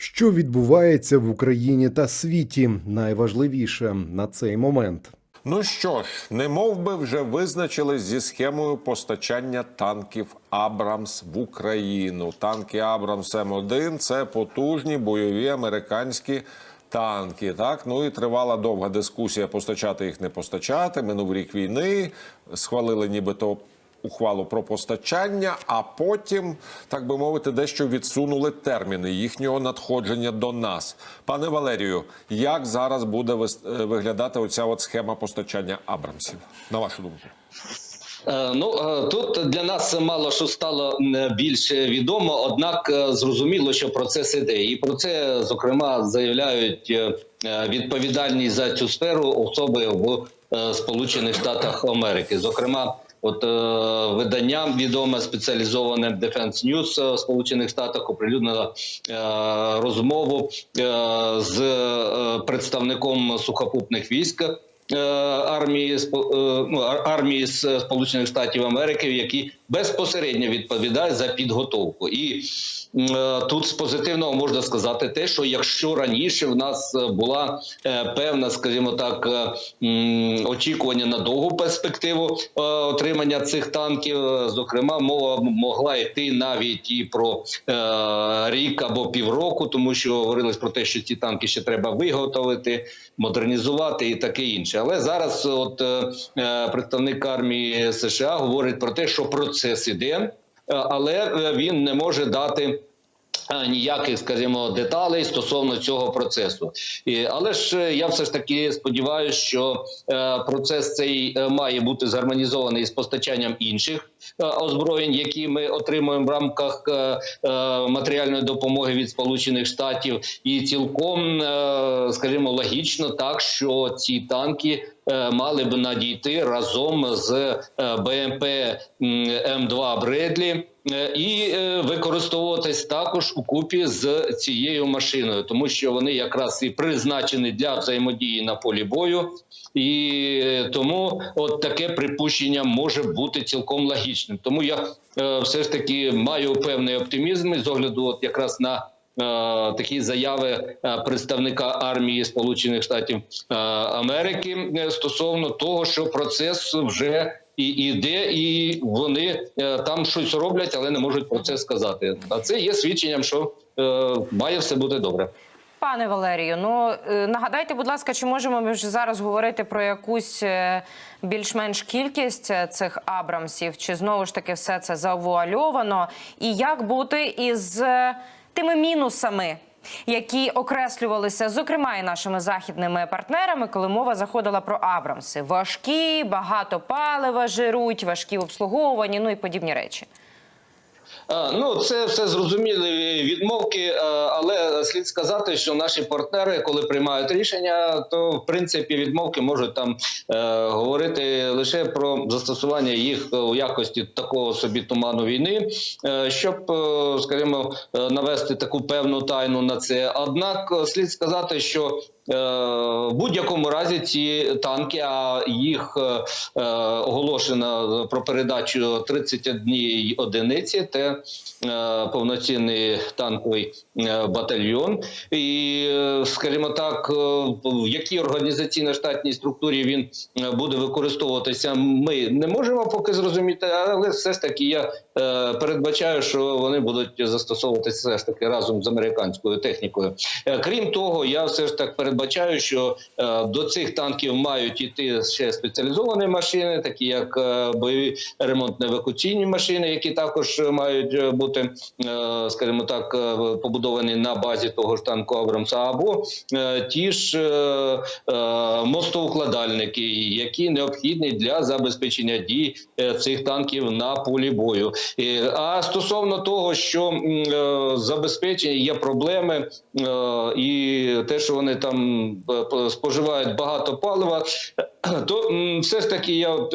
Що відбувається в Україні та світі? Найважливіше на цей момент. Ну що ж, не мов би вже визначились зі схемою постачання танків Абрамс в Україну. Танки Абрамс М1 – це потужні бойові американські танки. Так, ну і тривала довга дискусія: постачати їх, не постачати. Минув рік війни, схвалили нібито. Ухвалу про постачання, а потім, так би мовити, дещо відсунули терміни їхнього надходження до нас. Пане Валерію, як зараз буде е, виглядати оця от схема постачання Абрамсів? На вашу думку? Е, Ну е, тут для нас мало що стало більш відомо однак зрозуміло, що процес іде, і про це зокрема заявляють е, е, відповідальні за цю сферу особи в Сполучених Штатах Америки. Зокрема, от е, видання відоме спеціалізоване Defense News в Сполучених Штатах оприлюднило е, розмову е, з е, представником сухопутних військ е, армії е, ну, армії Сполучених Штатів Америки, які безпосередньо відповідають за підготовку. І е, тут з позитивного можна сказати те, що якщо раніше в нас е, була е, певна, скажімо так, е, очікування на довгу перспективу е, отримання цих танків, е, зокрема, мова могла йти навіть і про е, рік або півроку, тому що говорилось про те, що ці танки ще треба виготовити, модернізувати і таке інше. Але зараз, от е, е, представник армії США говорить про те, що процес іде, але е, він не може дати. е, Ніяких, скажімо, деталей стосовно цього процесу, і, але ж е, я все ж таки сподіваюся, що е, процес цей має бути згармонізований з постачанням інших е, озброєнь, які ми отримуємо в рамках е, матеріальної допомоги від Сполучених Штатів, і цілком, скажімо, логічно так, що ці танки. Е, Мали б надійти разом з е, БМП м, М2 Бредлі е, і використовуватись також у купі з цією машиною, тому що вони якраз і призначені для взаємодії на полі бою, і тому от таке припущення може бути цілком логічним. Тому я все ж таки маю певний оптимізм з огляду, от якраз на такі заяви е, представника армії Сполучених Штатів е, Америки е, стосовно того, що процес вже і іде, і вони е, там щось роблять, але не можуть про це сказати. А це є свідченням, що е, має все бути добре. Пане Валерію, ну е, нагадайте, будь ласка, чи можемо ми вже зараз говорити про якусь е, більш-менш кількість е, цих абрамсів, чи знову ж таки все це завуальовано? І як бути із е, тими мінусами, які окреслювалися, зокрема, і нашими західними партнерами, коли мова заходила про абрамси? Важкі, багато палива жируть, важкі в обслуговуванні, ну і подібні речі. Ну, це все зрозумілі відмовки, е, але слід сказати, що наші партнери, коли приймають рішення, то в принципі відмовки можуть там е, говорити лише про застосування їх у якості такого собі туману війни, е, щоб, е, скажімо, е, навести таку певну тайну на це. Однак е, слід сказати, що Е, В будь-якому разі ці танки, а їх е, е, оголошено про передачу 31 одиниці. Це е, повноцінний танковий е, батальйон. І, е, скажімо так, е, в якій організаційно-штатній структурі він е, буде використовуватися, ми не можемо поки зрозуміти, але все ж таки я е, передбачаю, що вони будуть застосовуватися все ж таки разом з американською технікою. Е, Крім того, я все ж так передбачаю, що е, до цих танків мають іти ще спеціалізовані машини, такі як е, бойові ремонтно-евакуаційні машини, які також мають е, бути, скажімо так, побудовані на базі того ж танку Абрамса, або ті ж мостоукладальники, які необхідні для забезпечення дій цих танків на полі бою. А стосовно того, що забезпечення є проблеми, і те, що вони там споживають багато палива, то все ж таки я.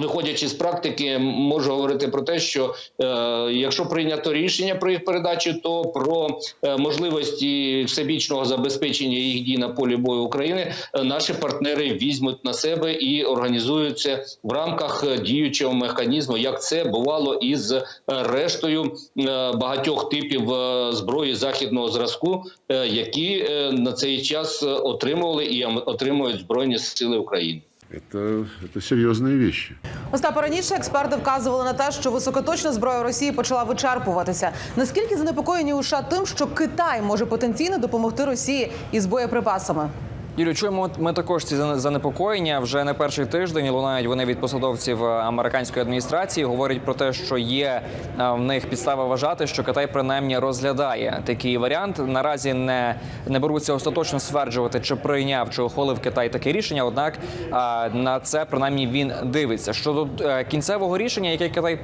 Виходячи з практики, можу говорити про те, що е, якщо прийнято рішення про їх передачу, то про е, можливості всебічного забезпечення їх дій на полі бою України е, наші партнери візьмуть на себе і організуються в рамках е, діючого механізму, як це бувало із е, рештою е, багатьох типів е, зброї західного зразку, е, які е, на цей час отримували і отримують збройні сили України. Это, это серьезные вещи. Остапа раніше експерти вказували на те, що високоточна зброя Росії почала вичерпуватися. Наскільки занепокоєні у США тим, що Китай може потенційно допомогти Росії із боєприпасами? Юлю, чуємо ми також ці занепокоєння. Вже не перший тиждень лунають вони від посадовців е, американської адміністрації. Говорять про те, що є е, в них підстави вважати, що Китай принаймні розглядає такий варіант. Наразі не, не беруться остаточно стверджувати, чи прийняв чи ухвалив Китай таке рішення. Однак е, на це принаймні він дивиться. Щодо кінцевого рішення, яке Китай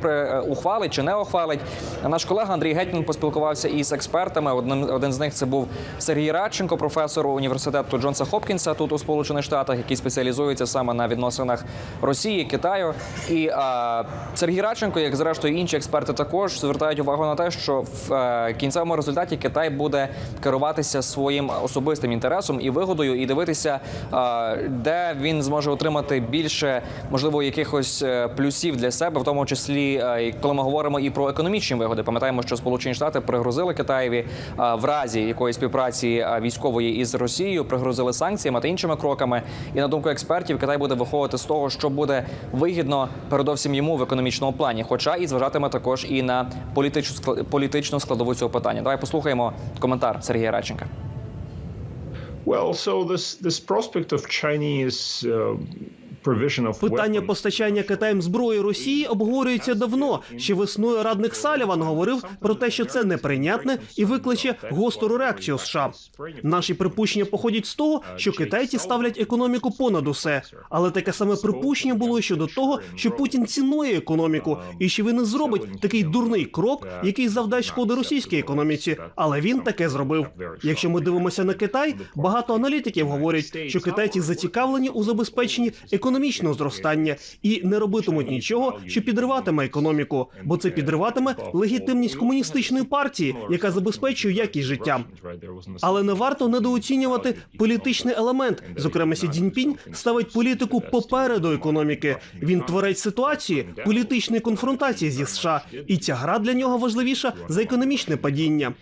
ухвалить чи не ухвалить, наш колега Андрій Гетьман поспілкувався із експертами. Одним один з них це був Сергій Радченко, професор університету Джонса Хопкінса тут у Сполучених Штатах, який спеціалізується саме на відносинах Росії, Китаю. І а, Сергій Радченко, як зрештою інші експерти, також звертають увагу на те, що в е, кінцевому результаті Китай буде керуватися своїм особистим інтересом і вигодою, і дивитися, а, де він зможе отримати більше, можливо, якихось е, плюсів для себе, в тому числі, е, коли ми говоримо і про економічні вигоди. Пам'ятаємо, що Сполучені Штати пригрозили Китаєві а, в разі якоїсь співпраці військової із Росією, пригрозили санкціями та іншими кроками. І на думку експертів, Китай буде виходити з того, що буде вигідно передовсім йому в економічному плані, хоча і зважатиме також і на політичну політичну складову цього питання. Давай послухаємо коментар Сергія Радченка. Well, so this this prospect of Chinese uh, Питання постачання Китаєм зброї Росії обговорюється давно. Ще весною радник Саліван говорив про те, що це неприйнятне і викличе гостру реакцію США. Наші припущення походять з того, що китайці ставлять економіку понад усе. Але таке саме припущення було щодо того, що Путін цінує економіку, і що він не зробить такий дурний крок, який завдасть шкоди російській економіці. Але він таке зробив. Якщо ми дивимося на Китай, багато аналітиків говорять, що китайці зацікавлені у забезпеченні економічного зростання і не робитимуть нічого, що підриватиме економіку, бо це підриватиме легітимність комуністичної партії, яка забезпечує якість життя. Але не варто недооцінювати політичний елемент. Зокрема, Сі Цзіньпінь ставить політику попереду економіки. Він творець ситуації політичної конфронтації зі США, і ця гра для нього важливіша за економічне падіння.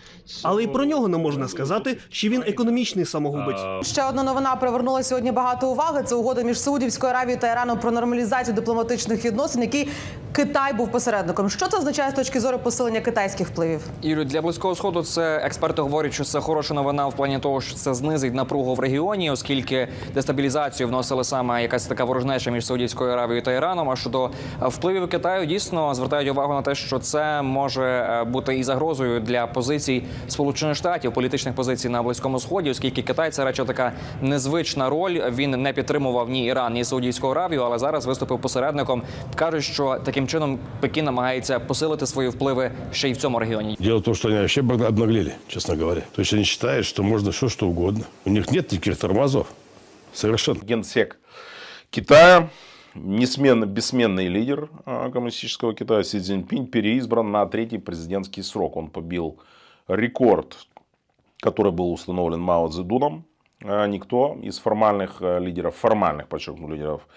Але й про нього не можна сказати, що він економічний самогубець. Ще одна новина привернула сьогодні багато уваги. Це угода між Саудівською Аравією та Іраном про нормалізацію дипломатичних відносин, який Китай був посередником. Що це означає з точки зору посилення китайських впливів? Юлю, для близького сходу це експерти говорять, що це хороша новина в плані того, що це знизить напругу в регіоні, оскільки дестабілізацію вносили саме якась така ворожнеча між Саудівською Аравією та Іраном. А щодо е, впливів Китаю, дійсно звертають увагу на те, що це може е, бути і загрозою для позицій Сполучених Штатів, політичних позицій на близькому сході, оскільки Китай це речі така незвична роль. Він не підтримував ні Іран, ні Саудівську Аравію, але зараз виступив посередником. Кажуть, що таким чином Пекін намагається посилити свої впливи ще й в цьому регіоні. Дело в том, что они вообще обнаглели, честно говоря. То есть они считают, что можно все, что угодно. У них нет никаких тормозов. Совершенно. генсек Китая, несменный, бессменный лидер а, коммунистического Китая Си Цзиньпинь переизбран на третий президентский срок. Он побил рекорд, который был установлен Мао Цзэдуном. А Никто из формальных э, лидеров, формальных, подчеркну, лидеров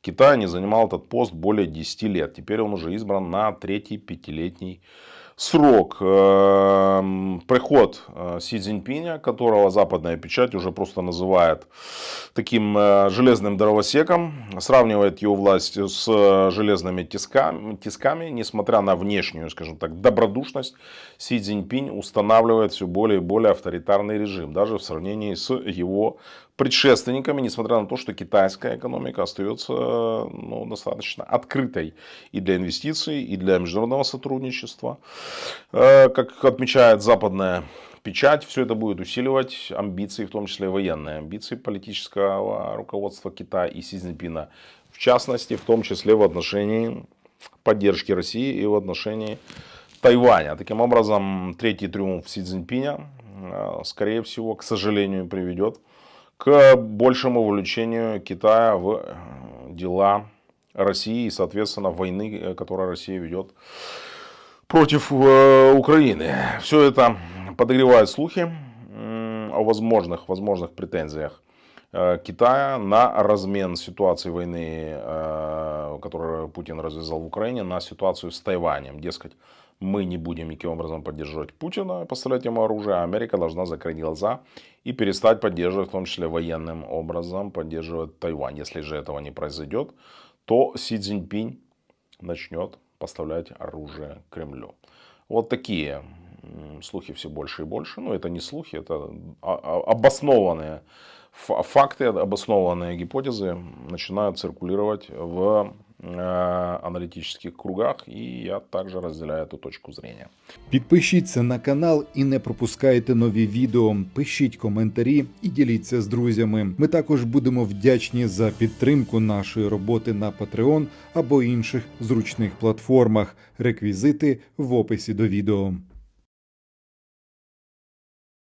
Китая не занимал этот пост более 10 лет. Теперь он уже избран на третий пятилетний срок. Эм, Приход э, Си Цзиньпиня, которого западная печать уже просто называет таким э, железным дровосеком, сравнивает его власть с э, железными тисками, тисками, несмотря на внешнюю, скажем так, добродушность, Си Цзиньпинь устанавливает все более и более авторитарный режим, даже в сравнении с его предшественниками, несмотря на то, что китайская экономика остается ну, достаточно открытой и для инвестиций, и для международного сотрудничества. Э, Как отмечает западная печать, все это будет усиливать амбиции, в том числе военные амбиции политического руководства Китая и Си Цзиньпина. В частности, в том числе в отношении поддержки России и в отношении Тайваня. Таким образом, третий триумф Си Цзиньпиня, э, скорее всего, к сожалению, приведет к большему вовлечению Китая в э, дела России и, соответственно, войны, э, которую Россия ведет против э, Украины. Все это подогревает слухи о возможных, возможных претензиях Китая на размен ситуации войны, которую Путин развязал в Украине, на ситуацию с Тайванем. Дескать, мы не будем никаким образом поддерживать Путина, поставлять ему оружие, а Америка должна закрыть глаза и перестать поддерживать, в том числе военным образом, поддерживать Тайвань. Если же этого не произойдет, то Си Цзиньпинь начнет поставлять оружие Кремлю. Вот такие слухи все больше и больше. Ну, это не слухи, это а- а- обоснованные фа- факты, обоснованные гипотезы начинают циркулировать в аналитических кругах, и я также разделяю эту точку зрения. Підпишіться на канал і не пропускайте нові відео. Пишіть коментарі і діліться з друзями. Ми також будемо вдячні за підтримку нашої роботи на Patreon або інших зручних платформах. Реквізити в описі до відео.